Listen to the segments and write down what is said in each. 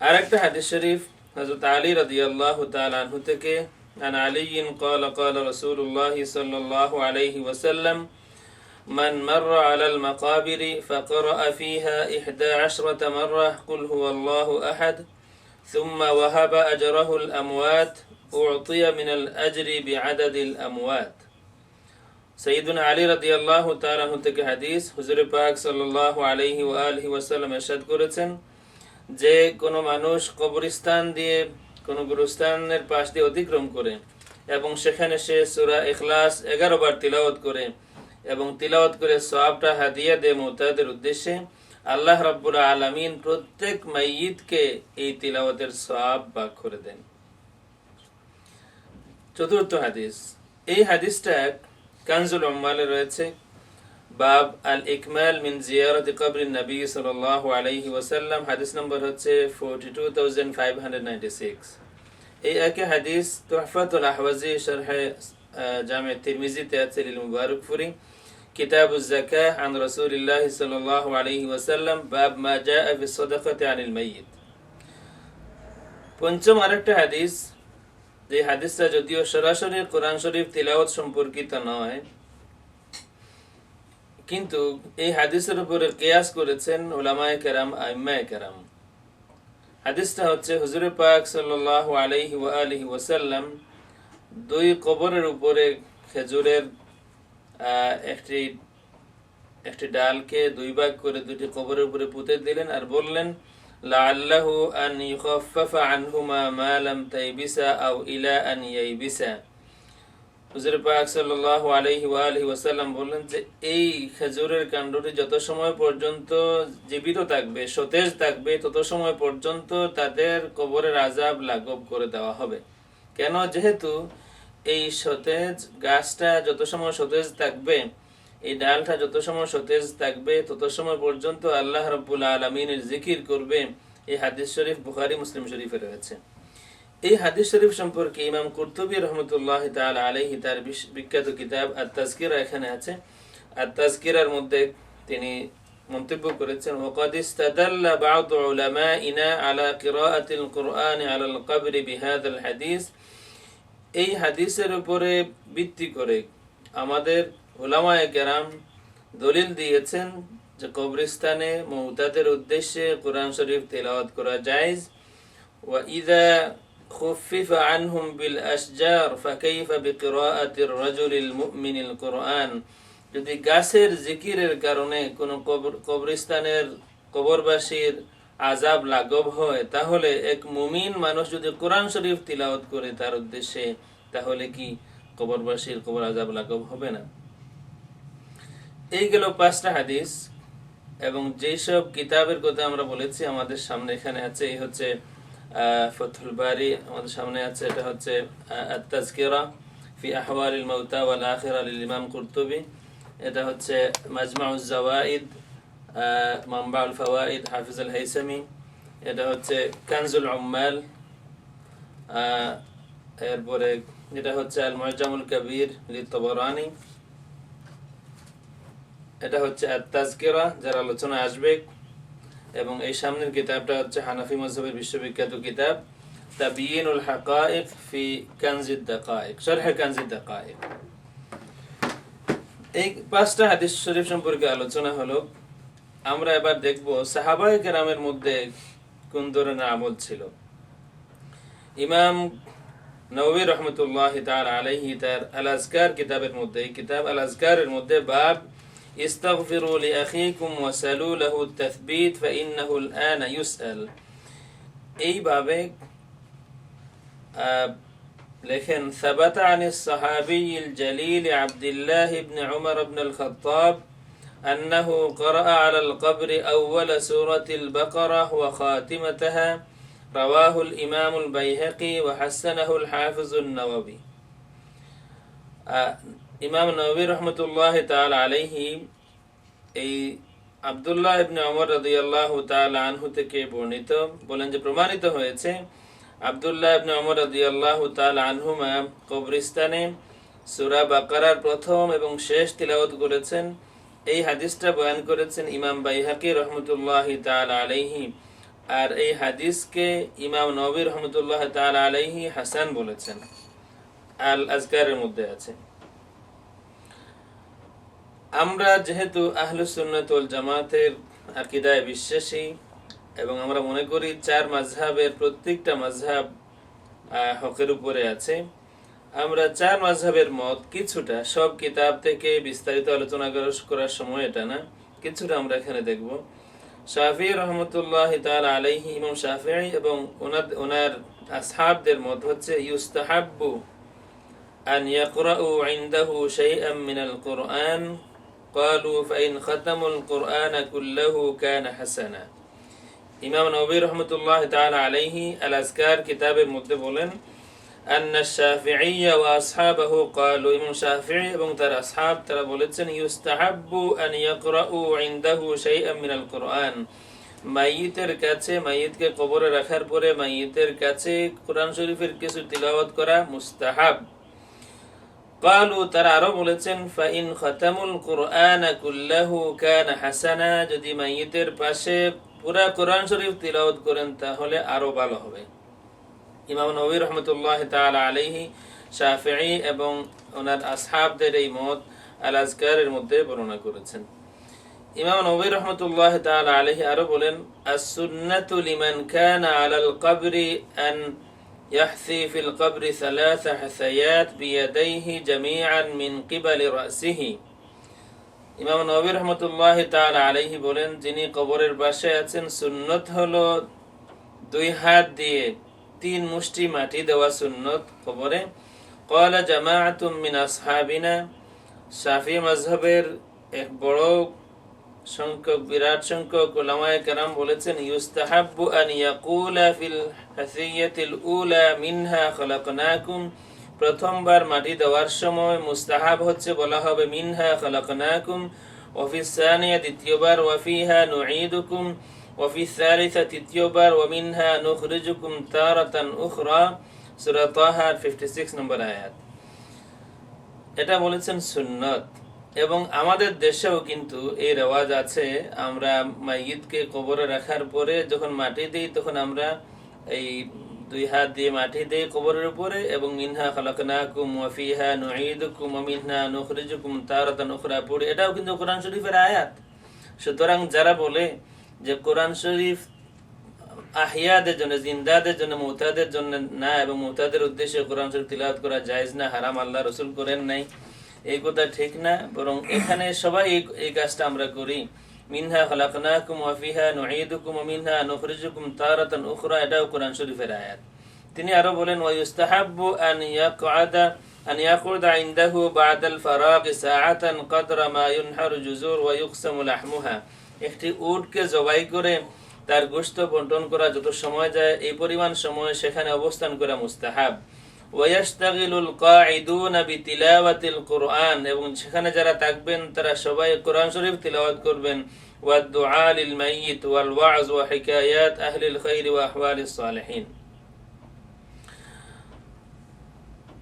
আরেকটা হাদিস শরীফ হযরত আলী রাদিয়াল্লাহু তাআলা আনহু থেকে عن علي قال قال رسول الله صلى الله عليه وسلم من مر على المقابر فقرأ فيها إحدى عشرة مرة قل هو الله أحد ثم وهب أجره الأموات أعطي من الأجر بعدد الأموات সঈদুন আলী রাদি আল্লাহ তালাহ থেকে হাদিস হুজুর পাক সাল্লাহ আলহি ও আলহি ওয়াসাল্লাম এরশাদ করেছেন যে কোনো মানুষ কবরস্থান দিয়ে কোনো গুরুস্থানের পাশ দিয়ে অতিক্রম করে এবং সেখানে সে সুরা এখলাস এগারো বার তিলাওয়াত করে এবং তিলাওয়াত করে সবটা হাদিয়া দে মোতাদের উদ্দেশ্যে আল্লাহ রাব্বুল আলামিন প্রত্যেক মাইয়িদকে এই তিলাওয়াতের সব ভাগ করে দেন। চতুর্থ হাদিস। এই হাদিসটা কানজুল উম্মালে রয়েছে। বাব আল ইকমাল মিন জিয়ারত কবর নবী সাল্লাহ আলাইহি ওয়াসাল্লাম। হাদিস নম্বর হচ্ছে forty two thousand five hundred ninety six এই একই হাদিস তোহফাতুল আহওয়াজি শরহে জামে তিরমিজিতে আছে লিল মুবারকপুরি কিতাব জাকা আন রসুলিল্লাহ সাল্লাহ আলাইহি ওয়াসাল্লাম, বাব মা জা আবি সদাকতে আনিল মাইয়িত। পঞ্চম আরেকটা হাদিস, যে হাদিসটা যদিও সরাসরি কোরআন শরীফ তিলাওয়াত সম্পর্কিত নয় কিন্তু এই হাদিসের উপরে কেয়াস করেছেন ওলামায় কেরাম, আইম্মায় কেরাম। হাদিসটা হচ্ছে হুজুর পাক সাল আলহি আলহি ওসাল্লাম দুই কবরের উপরে খেজুরের একটি একটি ডালকে দুই ভাগ করে দুটি কবরের উপরে পুঁতে দিলেন আর বললেন, লাআল্লাহু আন ইউখাফফা আনহুমা মা তাই তাইবিসা আউ ইলা আন ইয়াইবিসা। হুজুর পাক সাল্লাল্লাহু আলাইহি ওয়া আলিহি ওয়াসাল্লাম বললেন যে, এই খেজুরের কাণ্ডটি যত সময় পর্যন্ত জীবিত থাকবে, সতেজ থাকবে, তত সময় পর্যন্ত তাদের কবরের আজাব লাঘব করে দেওয়া হবে। কেন? যেহেতু এই সতেজ গাছটা যত সময় সতেজ থাকবে, এই ডালটা যত সময় সতেজ থাকবে, তত সময় পর্যন্ত আল্লাহ রব্বুল আলমিনের জিকির করবে। এই হাদিস শরীফ বুখারি, মুসলিম শরীফে রয়েছে। এই হাদিস শরীফ সম্পর্কে ইমাম কুর্তুবী রহমতুল্লাহ তাল আলহি তার বিখ্যাত কিতাব আর তাজকিরা এখানে আছে আর তাজকিরার মধ্যে তিনি মন্তব্য করেছেন وقد استدل بعض علمائنا على قراءة القرآن على القبر بهذا الحديث এই হাদিসের উপরে ভিত্তি করে আমাদের ওলামায় কেরাম দলিল দিয়েছেন যে কবরস্থানে মৌতাদের উদ্দেশ্যে কোরআন শরীফ তেলাওয়াত করা যায় وإذا خفف عنهم بالأشجار فكيف بقراءة الرجل المؤمن القرآن যদি গাছের জিকিরের কারণে কোনো কবরস্থানের কবরবাসীর আজাব লাঘব হয় তাহলে এক মুমিন মানুষ যদি কোরআন শরীফ তিলাওয়াত করে তার উদ্দেশ্যে তাহলে কি কবরবাসীর কবর আজাব লাঘব হবে না এই গেল পাঁচটা হাদিস এবং যেসব কিতাবের কথা আমরা বলেছি আমাদের সামনে এখানে আছে এই হচ্ছে ফতুল বারি আমাদের সামনে আছে, এটা হচ্ছে তাজকিরা ফি আহওয়াল মাউতা ওয়াল আখিরা লিল ইমাম কুরতুবি। এটা হচ্ছে মাজমাউজ জাওয়াইদ মামবাউল ফাওয়াইদ হাফিজ আল হাইসামি। এটা হচ্ছে কানজুল উম্মাল এরপরে এটা হচ্ছে আল মুজামুল কবির লিতবরানি এটা হচ্ছে তাজকিরা যার আলোচনা আসবে। এবং এই সামনের কিতাবটা হচ্ছে হানাফি মজহবের বিশ্ববিখ্যাত কিতাব তাবিয়িনুল হাকায়েক ফি কানজিদ দাকায়েক শরহ কানজিদ দাকায়েক। এই পাঁচটা হাদিস শরীফ সম্পর্কে আলোচনা হলো, আমরা এবার দেখব সাহাবায়ে কেরামের মধ্যে কোন ধরনের আমল ছিল। ইমাম নবী রহমতুল্লাহ তার আলাইহি তার আল আজকার কিতাবের মধ্যে কিতাব আল আজকারের মধ্যে বাব استغفروا لأخيكم وسلوا له التثبيت فإنه الآن يسأل এইভাবে لكن ثبت عن الصحابي الجليل عبد الله بن عمر بن الخطاب أنه قرأ على القبر أول سورة البقرة وخاتمتها رواه الإمام البيهقي وحسنه الحافظ النووي ইমাম নবী রহমতুল্লাহ তাল আলাইহি, এই আবদুল্লাহ ইবনে অমর রাদিয়াল্লাহু তাআলা আনহু থেকে বর্ণিত, বলেন যে প্রমাণিত হয়েছে, আবদুল্লাহ ইবনে অমর রাদিয়াল্লাহু তাআলা আনহুমা কবরস্থানে সুরা বাকারার প্রথম এবং শেষ তিলাওয়াত করেছেন। এই হাদিসটা বয়ান করেছেন ইমাম বাইহাকি রহমতুল্লাহ তাআলা আলাইহি, আর এই হাদিসকে ইমাম নবী রহমতুল্লাহ তাআলা আলাইহি হাসান বলেছেন। আল আজকারের মধ্যে আছে। আমরা যেহেতু আহলুসুন্নাতুল জামাতের আকিদায় বিশ্বাসী এবং আমরা মনে করি চার মাঝহাবের প্রত্যেকটা মাঝহাব হকের উপরে আছে, আমরা চার মাঝহাবের মত কিছুটা, সব কিতাব থেকে বিস্তারিত আলোচনা করার সময় এটা না, কিছুটা আমরা এখানে দেখব। শাহি রহমতুল্লাহ তাল আলাইহি, ইমাম শাহি এবং ওনার ওনার আসহাবদের মত হচ্ছে, ইউস্তাহাব্বু আন ইয়াকরাউ ইনদাহু শাইআম মিনাল কোরআন قالوا فإن ختموا القرآن كله كان حسنا ইমাম নবী রহমতুল্লাহ তাআলা আলাইহি আল আজকার কিতাবের মধ্যে বলেন أن الشافعي وأصحابه قالوا ইমাম শাফিঈ এবং তার আসহাব তারা বলেছেন ইউস্তাহাব্বু আন ইয়াকরাউ ইনদাহু শাইআন মিনাল কুরআন মাইয়িতের কাছে মাইয়িতকে কবরে রাখার পরে মাইয়িতের কাছে কোরআন শরীফের কিছু তিলাওয়াত করা মুস্তাহাব কালু, তারা আরও বলেছেন, ফাইন খতামুল কোরআন কুল্লাহু কান হাসানা যদি মাইয়েতের পাশে পুরা কোরআন শরীফ তিলাওয়াত করেন, তাহলে আরও ভালো হবে। ইমাম নবী রহমতুল্লাহ তাআলা আলাইহি, শাফিঈ এবং ওনার আসহাবদের এই মত আল আজকারের মধ্যে বর্ণনা করেছেন। ইমাম নবী রহমতুল্লাহ তাআলা আলাইহি আরও বলেন আস সুন্নাতু লিমান কানা আলাল কবরি আন يحثي في القبر ثلاث حثيات بيديه جميعا من قبل رأسه ইমাম নবী রহমতুল্লাহ তাআলা আলাইহি বলেন যিনি কবরের পাশে আছেন সুন্নত হলো দুই হাত দিয়ে তিন মুষ্টি মাটি দেওয়া সুন্নত কবরে قال جماعة من أصحابنا শাফি মাযহাবের এক বড় সংখ্যক, বিরাট সংখ্যক ওলামায়ে কেরাম বলেছেন, ইউস্তাহাব্বু আন ইয়াকুলা ফিল হাসিয়াতিল উলা মিনহা খালাকনাকুম। প্রথমবার মাটি দেওয়ার সময় মুস্তাহাব হচ্ছে বলা হবে, মিনহা খালাকনাকুম। ওয়াফিস দ্বিতীয়বার ওয়াফিহা নুঈদুকুম। ওয়াফিস তৃতীয়বার ওয়ামিনহা নুখরিজুকুম তারাতান উখরা। সূরা তাহা 56 নম্বর আয়াত। এটা বলেছেন সুন্নত। এবং আমাদের দেশেও কিন্তু এই রেওয়াজ আছে। আমরা মাইয়িদকে কবরে রাখার পরে যখন মাটি দিই, তখন আমরা এই দুই হাত দিয়ে মাটি দিই কবরের উপরে এবং মিনহা খালাকনাকুম ওয়া ফিহা নুঈদুকুম মিনহা নুখরিজুকুম তারাতান উখরা পড়ি। এটাও কিন্তু কোরআন শরীফের আয়াত। সুতরাং যারা বলে যে কোরআন শরীফ আহিয়াদের জন্য, জিন্দাদের জন্য, মুতাদের জন্য না এবং মুতাদের উদ্দেশ্যে কোরআন শরীফ তিলাওয়াত করা জায়েজ না, হারাম, আল্লাহ রসুল করেন নাই এই কথা ঠিক না বরং এখানে সবাই এই এই কাজটা আমরা করি মিনহা খালাকনাকুম ওয়া ফিহা নুঈদুকুম ওয়া মিনহা নুখরিজুকুম তারাতান উখরা এটাও কোরআন শরীফের আয়াত তিনি আরো বলেন ওয়া ইউস্তাহাব্বু আন ইয়াকআদা أن يقعد عنده بعد الفراغ ساعة قدر ما ينحر جزور ويقسم لحمها একটি উটকে জবাই করে তার গোশত বন্টন করা যত সময় যায় এই পরিমাণ সময় সেখানে অবস্থান করা মুস্তাহাব ওয়ায়াশতাগিলুল কাঈদুনা বিতিলাওয়াতিল কুরআন এবং সেখানে যারা থাকবেন, তারা সবাই কোরআন শরীফ তিলাওয়াত করবেন। ওয়াদ-দুআ লিল মাইয়িত ওয়াল ওয়াজ ওয়া হিকায়াত আহলিল খাইর ওয়া আহওয়ালিস সালিহিন।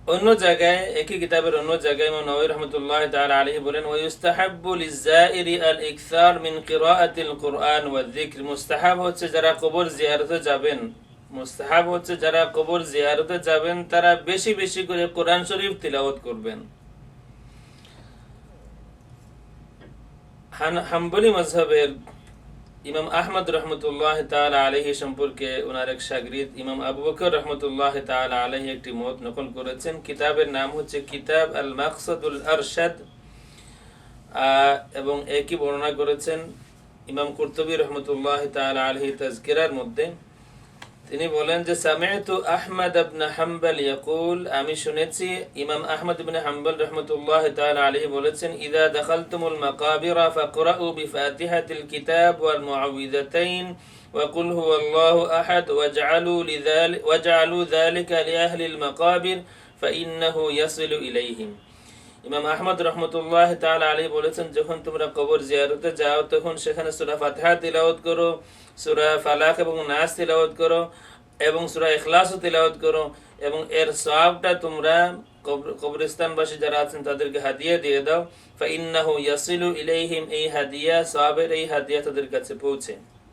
অন্য জায়গায়, একই কিতাবের অন্য জায়গায় ইমাম নবী রাহমাতুল্লাহ তাআলা আলাইহি বলেন ওয়া ইউস্তাহাব্বু লিজ-জাইরি আল-ইকসার মিন কিরাআতিল কুরআন ওয়া যিকর মুস্তাহাব হচ্ছে যারা কবর জিয়ারতে যাবেন। মুস্তাহাব হচ্ছে যারা কবর জিয়ারতে যাবেন, তারা বেশি বেশি করে কোরআন শরীফ তিলাওয়াত করবেন। হাম্বলি মাযহাবের ইমাম আহমদ রহমতুল্লাহ তাআলা আলাইহি সম্পর্কে ওনার এক শাগরিদ ইমাম আবু বকর রহমতুল্লাহ তাআলা আলাইহি একটি মত নকল করেছেন। কিতাবের নাম হচ্ছে কিতাব আল মাকসাদুল আরশাদ এবং একই বর্ণনা করেছেন ইমাম কুরতুবী রহমতুল্লাহ তাআলা আলাইহি তাজকিরার মধ্যে। তিনি বলেন যে সামিআতু আহমদ ইবনে হাম্বল ইয়াকুল আমি শুনেছি ইমাম আহমদ ইবনে হাম্বল রাহমাতুল্লাহ তাআলা আলাইহি বলেছেন ইদা দাখালতুমুল মাকাবিরা ফাকরাউ বিফাতিহাতিল কিতাব ওয়াল মুআউযিযাতাইন وقل هو الله أحد واجعلوا لذلك واجعلوا ذلك لأهل المقابر فإنه يصل إليهم ইমাম আহমদ রহমতুল্লাহ তাআলা আলাইহি বলেছেন, যখন তোমরা কবর জিয়ারতে যাও, তখন সেখানে সূরা ফাতিহা তিলাওয়াত করো, সুরা ফালাক এবং নাস তিলাওয়াত করো এবং সূরা ইখলাসও তিলাওয়াত করো এবং এর সওয়াবটা তোমরা কবর- কবরস্থানবাসী যারা আছেন, তাদেরকে হাদিয়া দিয়ে দাও। ফাইন্নাহু ইয়াসিলু ইলাইহিম, এই হাদিয়া, সওয়াবের এই হাদিয়া তাদের কাছে পৌঁছে।